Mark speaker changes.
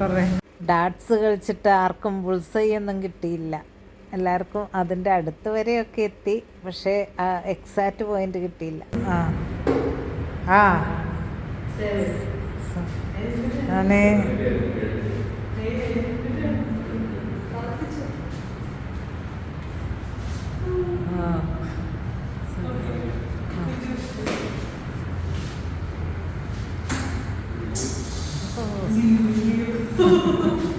Speaker 1: കുറേ.
Speaker 2: ഡാർട്സ് കളിച്ചിട്ട് ആർക്കും ബുൾസൈ ഒന്നും കിട്ടിയില്ല. എല്ലാവർക്കും അതിന്റെ അടുത്ത് വരെയൊക്കെ എത്തി പക്ഷേ ആ എക്സാക്റ്റ് പോയിന്റ് കിട്ടിയില്ല.
Speaker 1: ആ. ആ. ഞാനേ See you here.